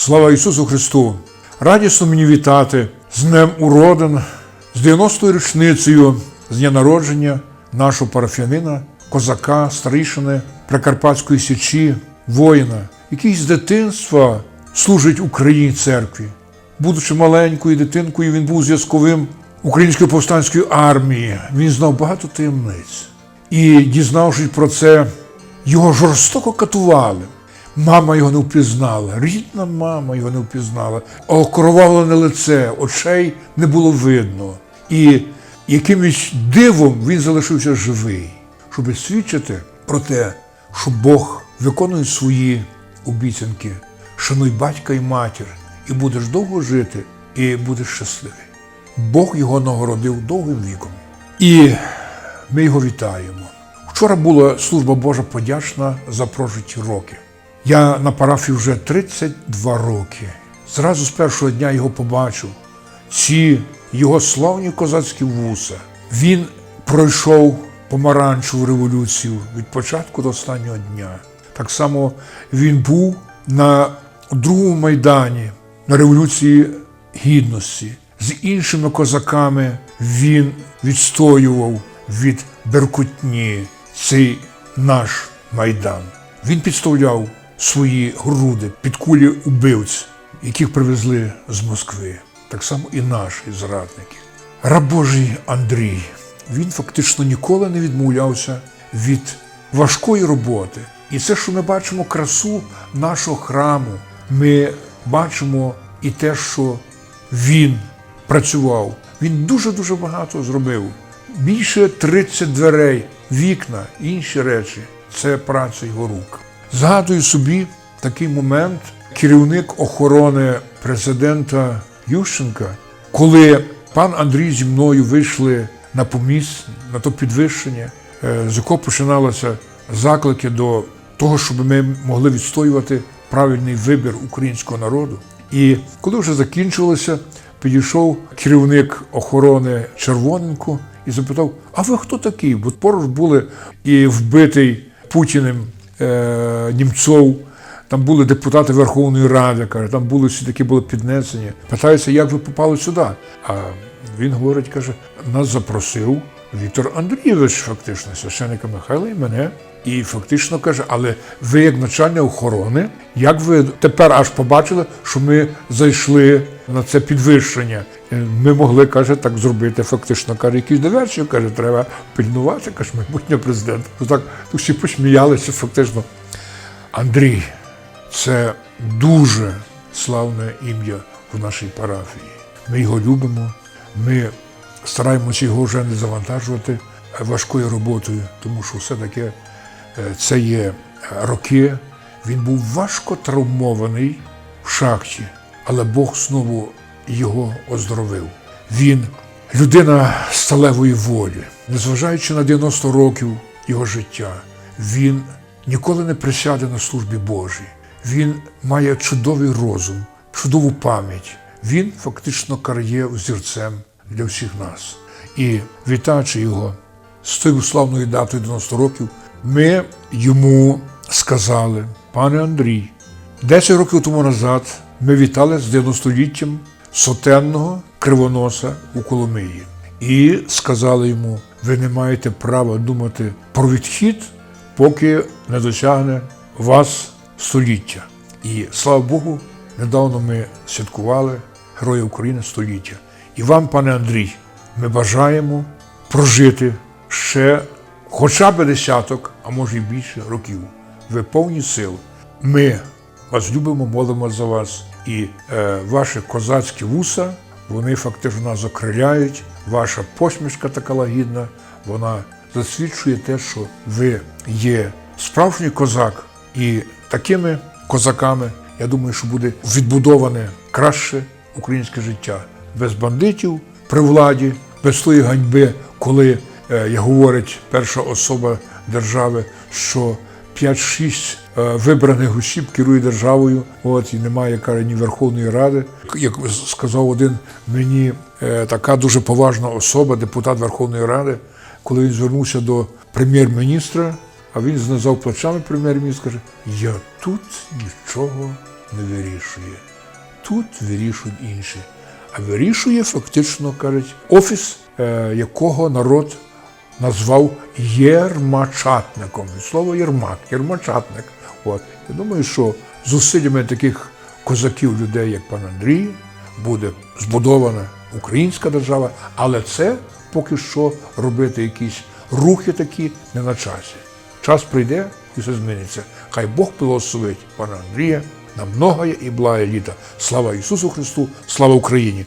Слава Ісусу Христу! Радісно мені вітати з Днем уродин, з 90-ю річницею з дня народження нашого парафіянина, козака, старішини Прикарпатської січі, воїна, який з дитинства служить Українській церкві. Будучи маленькою дитинкою, він був зв'язковим Української повстанської армії. Він знав багато таємниць. І, дізнавшись про це, його жорстоко катували. Мама його не впізнала, рідна мама його не впізнала, окровавлене лице, очей не було видно. І якимось дивом він залишився живий, щоб свідчити про те, що Бог виконує свої обіцянки. Шануй батька і матір, і будеш довго жити, і будеш щасливий. Бог його нагородив довгим віком. І ми його вітаємо. Вчора була служба Божа подячна за прожиті роки. Я на парафії вже 32 роки. Зразу з першого дня його побачив. Ці його славні козацькі вуса. Він пройшов помаранчеву революцію від початку до останнього дня. Так само він був на другому майдані, на революції гідності. З іншими козаками він відстоював від Беркутні цей наш майдан. Він підставляв свої груди під кулі убивць, яких привезли з Москви. Так само і наші зрадники. Раб Божий Андрій. Він фактично ніколи не відмовлявся від важкої роботи. І це, що ми бачимо красу нашого храму, ми бачимо і те, що він працював. Він дуже-дуже багато зробив. Більше 30 дверей, вікна, інші речі це праця його рук. Згадую собі такий момент, керівник охорони президента Ющенка, коли пан Андрій зі мною вийшли на поміст, на то підвищення, е, з якого починалися заклики до того, щоб ми могли відстоювати правильний вибір українського народу. І коли вже закінчилося, підійшов керівник охорони Червоненко і запитав: А ви хто такий? Бо поруч були і вбитий Путіним Німцов, там були депутати Верховної Ради, каже, там були всі такі були піднесені. Питаюся, як ви попали сюди? А він говорить, каже, нас запросив Віктор Андрійович, фактично, священника Михайла і мене. І фактично каже, але ви як начальник охорони, як ви тепер аж побачили, що ми зайшли на це підвищення? Ми могли, каже, так зробити. Фактично, каже, якісь диверсії, каже, треба пильнувати, каже, майбутнього президента. Ну так всі посміялися, фактично. Андрій, це дуже славне ім'я в нашій парафії. Ми його любимо, ми стараємося його вже не завантажувати важкою роботою, тому що все-таки е, це є роки. Він був важко травмований в шахті, але Бог знову його оздоровив. Він людина сталевої волі, незважаючи на 90 років його життя, він ніколи не присяде на службі Божій. Він має чудовий розум, чудову пам'ять. Він фактично кар'є взірцем для всіх нас. І вітаючи його з тою славною датою 90 років, ми йому сказали, пане Андрій, 10 років тому назад ми вітали з 90-літтям сотенного кривоноса у Коломиї. І сказали йому, ви не маєте права думати про відхід, поки не досягне вас століття. І слава Богу, недавно ми святкували Героя України століття. І вам, пане Андрій, ми бажаємо прожити ще хоча б десяток, а може й більше років. Ви повні сил. Ми вас любимо, молимо за вас. І е, ваші козацькі вуса, вони фактично нас окриляють. Ваша посмішка така лагідна, вона засвідчує те, що ви є справжній козак. І такими козаками, я думаю, що буде відбудоване краще українське життя без бандитів при владі, без тої ганьби, коли, е, говорить перша особа держави, що 5-6 е, вибраних осіб керує державою, от і немає каже, ні Верховної Ради. Як сказав один мені е, така дуже поважна особа, депутат Верховної Ради, коли він звернувся до прем'єр-міністра, а він знизав плечами прем'єр-міністр, каже: Я тут нічого не вирішує. Тут вирішують інші. А вирішує фактично, кажуть, офіс, е, якого народ назвав єрмачатником. Від слова єрмак, єрмачатник. От. Я думаю, що зусиллями таких козаків, людей, як пан Андрій, буде збудована українська держава, але це поки що робити якісь рухи такі не на часі. Час прийде і все зміниться. Хай Бог благословить пана Андрія на многоє і благе літа. Слава Ісусу Христу, слава Україні!